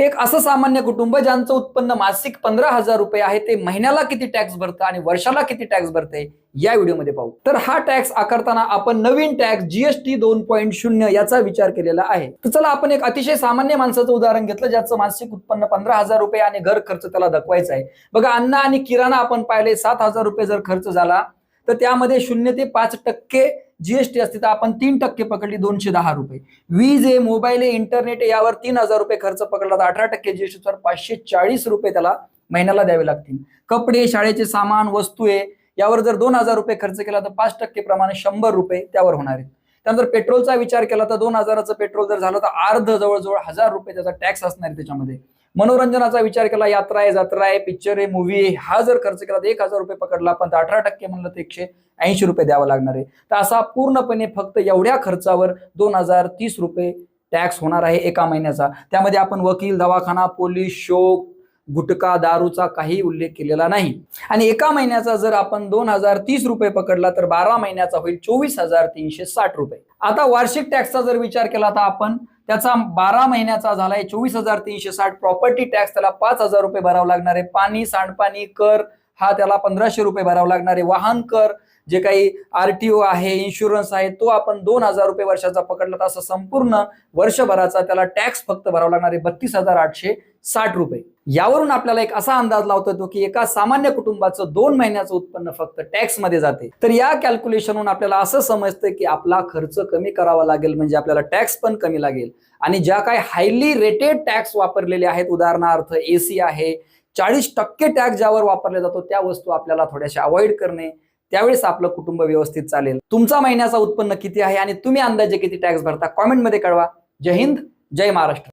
एक असं सामान्य कुटुंब ज्यांचं उत्पन्न मासिक पंधरा हजार रुपये आहे ते महिन्याला किती टॅक्स भरतं आणि वर्षाला किती टॅक्स भरते या व्हिडिओमध्ये पाहू. तर हा टॅक्स आकारताना आपण नवीन टॅक्स जीएसटी दोन पॉईंट शून्य याचा विचार केलेला आहे. तर चला आपण एक अतिशय सामान्य माणसाचं उदाहरण घेतलं ज्याचं मासिक उत्पन्न पंधरा हजार रुपये आणि घर खर्च त्याला दाखवायचा आहे. बघा अन्न आणि किराणा आपण पाहिले सात हजार रुपये जर खर्च झाला तर त्यामध्ये शून्य ते पाच टक्के जीएसटी असते. तर आपण तीन टक्के पकडली दोनशे दहा रुपये. वीज आहे मोबाईल आहे इंटरनेट आहे यावर तीन हजार रुपये खर्च पकडला. तर अठरा टक्के जीएसटी पाचशे चाळीस रुपये त्याला महिन्याला द्यावे लागतील. कपडे शाळेचे सामान वस्तू आहे यावर जर दोन हजार रुपये खर्च केला तर पाच टक्के प्रमाणे शंभर रुपये त्यावर होणार आहेत. त्यानंतर पेट्रोलचा विचार केला तर दोन हजाराचं पेट्रोल जर झालं तर अर्ध जवळजवळ हजार रुपये त्याचा टॅक्स असणार आहे त्याच्यामध्ये. मनोरंजनाचा विचार केला यात्रा आहे जत्रा आहे पिक्चर आहे मूवी आहे. हा जर खर्च केला तर एक हजार रुपये पकडला पण अठरा टक्के म्हणलं तर एकशे ऐंशी रुपये द्यावा लागणार आहे. तर असा पूर्णपणे फक्त एवढ्या खर्चावर दोन हजार तीस रुपये टॅक्स होणार आहे एका महिन्याचा. त्यामध्ये आपण वकील दवाखाना पोलीस शोक गुटखा दारूचा काही उल्लेख केलेला नाही. आणि एका महिन्याचा जर आपण दोन हजार तीस रुपये पकडला तर बारा महिन्याचा होईल चोवीस हजार तीनशे साठ रुपये. आता वार्षिक टॅक्सचा जर विचार केला तर आपण त्याचा बारा महिन्याचा झालाय चोवीस हजार तीनशे साठ प्रॉपर्टी टॅक्स त्याला पाच हजार रुपये भरावं लागणार आहे. पाणी सांडपाणी कर हा त्याला पंधराशे रुपये भरावं लागणार आहे. वाहन कर जे काही आरटीओ आहे इन्शुरन्स आहे तो आपण दोन हजार रुपये वर्षाचा पकडला तर असं संपूर्ण वर्षभराचा त्याला टॅक्स फक्त भरावा लागणार आहे. बत्तीस हजार आठशे साठ रुपये. यावरून आपल्याला एक असा अंदाज लावता येतो की एका सामान्य कुटुंबाचं दोन महिन्याचं उत्पन्न फक्त टॅक्समध्ये जाते. तर या कॅल्क्युलेशनहून आपल्याला असं समजतं की आपला खर्च कमी करावा लागेल म्हणजे आपल्याला टॅक्स पण कमी लागेल. आणि ज्या काही हायली रेटेड टॅक्स वापरलेले आहेत उदाहरणार्थ एसी आहे चाळीस टक्के टॅक्स ज्यावर वापरला जातो त्या वस्तू आपल्याला थोड्याशा अवॉइड करणे त्यावेळेस आपलं कुटुंब व्यवस्थित चालेल. तुमचा महिन्याचा उत्पन्न किती आहे आणि तुम्ही अंदाजे किती टॅक्स भरता? कॉमेंटमध्ये कळवा. जय हिंद जय महाराष्ट्र.